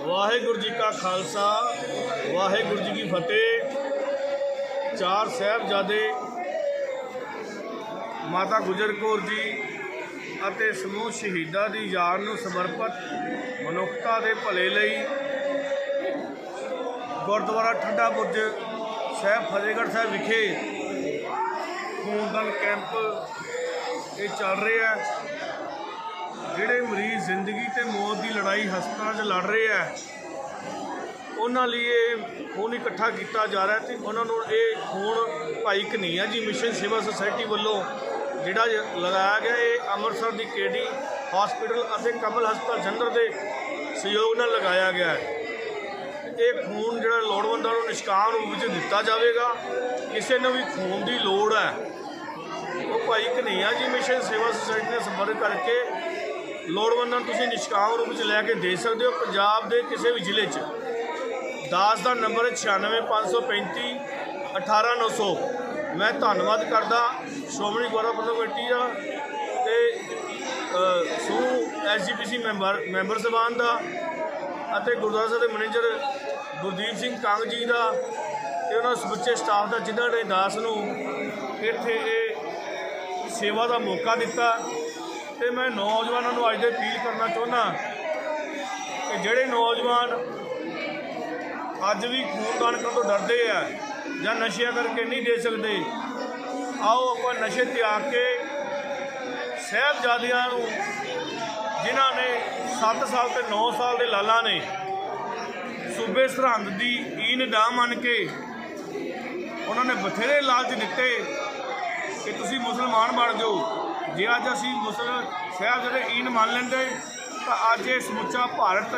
ਵਾਹਿਗੁਰੂ ਜੀ ਕਾ ਖਾਲਸਾ, ਵਾਹਿਗੁਰੂ ਜੀ ਕੀ ਫਤਿਹ। ਚਾਰ ਸਾਹਿਬਜ਼ਾਦੇ ਮਾਤਾ ਗੁਜਰ ਕੌਰ ਜੀ ਅਤੇ ਸਮੂਹ ਸ਼ਹੀਦਾਂ ਦੀ ਯਾਦ ਨੂੰ ਸਮਰਪਿਤ ਮਨੁੱਖਤਾ ਦੇ ਭਲੇ ਲਈ ਗੁਰਦੁਆਰਾ ਠੰਡਾ ਬੁਰਜ ਸਾਹਿਬ, ਫਤਿਹਗੜ੍ਹ ਸਾਹਿਬ ਵਿਖੇ ਖੂਨਦਾਨ ਕੈਂਪ ਇਹ ਚੱਲ ਰਿਹਾ ਹੈ। ਜਿਹੜੇ ਮਰੀਜ਼ ਜ਼ਿੰਦਗੀ ਤੇ ਮੌਤ ਦੀ ਲੜਾਈ ਹਸਪਤਾਲਾਂ 'ਚ ਲੜ ਰਹੇ ਆ, ਉਹਨਾਂ ਲਈ ਇਹ ਖੂਨ ਇਕੱਠਾ ਕੀਤਾ ਜਾ ਰਿਹਾ ਤੇ ਉਹਨਾਂ ਨੂੰ ਇਹ ਖੂਨ ਭਾਈ ਕਨਈਆ ਜੀ ਮਿਸ਼ਨ ਸੇਵਾ ਸੁਸਾਇਟੀ ਵੱਲੋਂ ਜਿਹੜਾ ਲਗਾਇਆ ਗਿਆ, ਇਹ ਅੰਮ੍ਰਿਤਸਰ ਦੀ ਕੇਡੀ ਹਸਪੀਟਲ ਅਤੇ ਕਮਲ ਹਸਪਤਾਲ ਜੰਦਰ ਦੇ ਸਹਿਯੋਗ ਨਾਲ ਲਗਾਇਆ ਗਿਆ ਹੈ। ਇਹ ਖੂਨ ਜਿਹੜਾ ਲੋੜਵੰਦਾਂ ਨੂੰ ਨਿਸ਼ਕਾਮ ਰੂਪ ਵਿੱਚ ਦਿੱਤਾ ਜਾਵੇਗਾ, ਕਿਸੇ ਨੂੰ ਵੀ ਖੂਨ ਦੀ ਲੋੜ ਹੈ। ਉਹ ਭਾਈ ਕਨਈਆ ਜੀ ਮਿਸ਼ਨ ਸੇਵਾ ਸੁਸਾਇਟੀ ਨਾਲ ਸੰਪਰਕ ਕਰਕੇ ਲੋੜਵੰਦਾਂ ਨੂੰ ਤੁਸੀਂ ਨਿਸ਼ਕਾਮ ਰੂਪ ਵਿੱਚ ਲੈ ਕੇ ਦੇ ਸਕਦੇ ਹੋ ਪੰਜਾਬ ਦੇ ਕਿਸੇ ਵੀ ਜ਼ਿਲ੍ਹੇ 'ਚ। ਦਾਸ ਦਾ ਨੰਬਰ ਹੈ 96535 18900 ਮੈਂ ਧੰਨਵਾਦ ਕਰਦਾ ਸ਼੍ਰੋਮਣੀ ਗੁਰਦੁਆਰਾ ਪ੍ਰਬੰਧਕ ਕਮੇਟੀ ਦਾ ਤੇ ਅ, ਸਮੂਹ ਐਸਜੀਪੀਸੀ ਮੈਂਬਰ ਮੈਂਬਰ ਸਭਾਨ ਦਾ ਅਤੇ ਗੁਰਦੁਆਰਾ ਸਾਹਿਬ ਦੇ ਮੈਨੇਜਰ ਗੁਰਦੀਪ ਸਿੰਘ ਕੰਗ ਜੀ ਦਾ ਤੇ ਉਹਨਾਂ ਸਮੁੱਚੇ ਸਟਾਫ ਦਾ ਜਿਨ੍ਹਾਂ ਨੇ ਦਾਸ ਨੂੰ ਇੱਥੇ ਇਹ ਸੇਵਾ ਦਾ ਮੌਕਾ ਦਿੱਤਾ। ਤੇ ਮੈਂ ਨੌਜਵਾਨਾਂ ਨੂੰ ਅੱਜ ਦੇ ਅਪੀਲ ਕਰਨਾ ਚਾਹੁੰਦਾ ਕਿ ਜਿਹੜੇ ਨੌਜਵਾਨ ਅੱਜ ਵੀ ਖੂਨਦਾਨ ਕਰਨ ਤੋਂ ਡਰਦੇ ਆ ਜਾਂ ਨਸ਼ਿਆਂ ਕਰਕੇ ਨਹੀਂ ਦੇ ਸਕਦੇ, ਆਓ ਆਪਾਂ ਨਸ਼ੇ ਤਿਆਗ ਕੇ ਸਾਹਿਬਜ਼ਾਦਿਆਂ ਨੂੰ, ਜਿਨ੍ਹਾਂ ਨੇ 7 ਸਾਲ ਤੇ 9 ਸਾਲ ਦੇ ਲਾਲਾ ਨੇ, ਸੂਬੇ ਸਰਹੰਦ ਦੀ ਈਨ ਦਾ ਮੰਨ ਕੇ ਉਹਨਾਂ ਨੇ ਬਥੇਰੇ ਲਾਲਚ ਦਿੱਤੇ ਕਿ ਤੁਸੀਂ ਮੁਸਲਮਾਨ ਬਣ ਜਾਓ। ਜੇ ਅੱਜ ਅਸੀਂ ਮੁਸਲ ਸਾਹਿਬ ਜਿਹੜੇ ਈਨ ਮੰਨ ਲੈਂਦੇ, ਤਾਂ ਅੱਜ ਇਹ ਸਮੁੱਚਾ ਭਾਰਤ,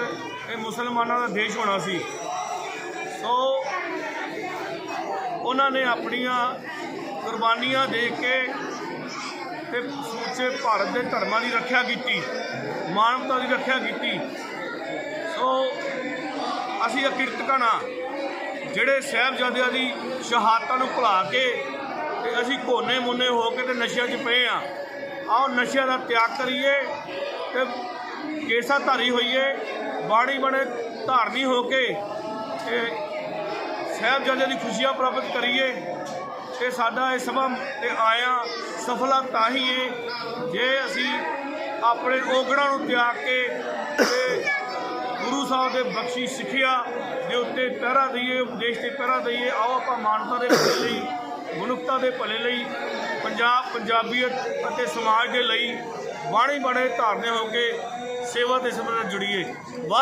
ਇਹ ਮੁਸਲਮਾਨਾਂ ਦਾ ਦੇਸ਼ ਹੋਣਾ ਸੀ। ਸੋ, ਉਹਨਾਂ ਨੇ ਆਪਣੀਆਂ ਕੁਰਬਾਨੀਆਂ ਦੇ ਕੇ ਤੇ ਸਮੁੱਚੇ ਭਾਰਤ ਦੇ ਧਰਮਾਂ ਦੀ ਰੱਖਿਆ ਕੀਤੀ, ਮਾਨਵਤਾ ਦੀ ਰੱਖਿਆ ਕੀਤੀ। ਸੋ, ਅਸੀਂ ਅਕਿਰਤ ਕਣਾ ਜਿਹੜੇ ਸਾਹਿਬਜ਼ਾਦਿਆਂ ਦੀ ਸ਼ਹਾਦਤਾਂ ਨੂੰ ਭੁਲਾ ਕੇ ਤੇ ਅਸੀਂ ਕੋਨੇ ਮੁੰਨੇ ਹੋ ਕੇ ਤੇ ਨਸ਼ਿਆਂ 'ਚ ਪਏ ਆ। ਆਓ ਨਸ਼ਿਆਂ ਦਾ ਤਿਆਗ ਕਰੀਏ ਤੇ ਕੇਸਾ ਧਾਰੀ ਹੋਈਏ, ਬਾਣੀ ਬਣੇ ਧਾਰਨੀ ਹੋ ਕੇ ਤੇ ਸਾਹਿਬਜ਼ਾਦਿਆਂ ਦੀ ਖੁਸ਼ੀਆਂ ਪ੍ਰਾਪਤ ਕਰੀਏ ਤੇ ਸਾਡਾ ਇਹ ਸਭਾ ਤੇ ਆਇਆ ਸਫਲਾ ਤਾਂ ਹੀ ਹੈ ਜੇ ਅਸੀਂ ਆਪਣੇ ਓਗੜਾਂ ਨੂੰ ਤਿਆਗ ਕੇ ਤੇ ਗੁਰੂ ਸਾਹਿਬ ਦੇ ਬਖਸ਼ੀ ਸਿੱਖਿਆ ਦੇ ਉੱਤੇ ਪਹਿਰਾ ਦਈਏ, ਉਪਦੇਸ਼ ਤੇ ਪਹਿਰਾ ਦਈਏ, ਆਓ ਆਪਾਂ ਮਾਨਵਤਾ ਦੇ ਭਲੇ ਲਈ, ਮਨੁੱਖਤਾ ਦੇ ਭਲੇ ਲਈ ਪੰਜਾਬ ਪੰਜਾਬੀਅਤ ਅਤੇ ਸਮਾਜ ਦੇ ਲਈ ਬਾਣੀ ਬਾਣੇ ਧਾਰਨੇ ਹੋ ਕੇ ਸੇਵਾ ਦੇ ਸਮੇਂ ਨਾਲ ਜੁੜੀਏ। ਵਾਹਿ-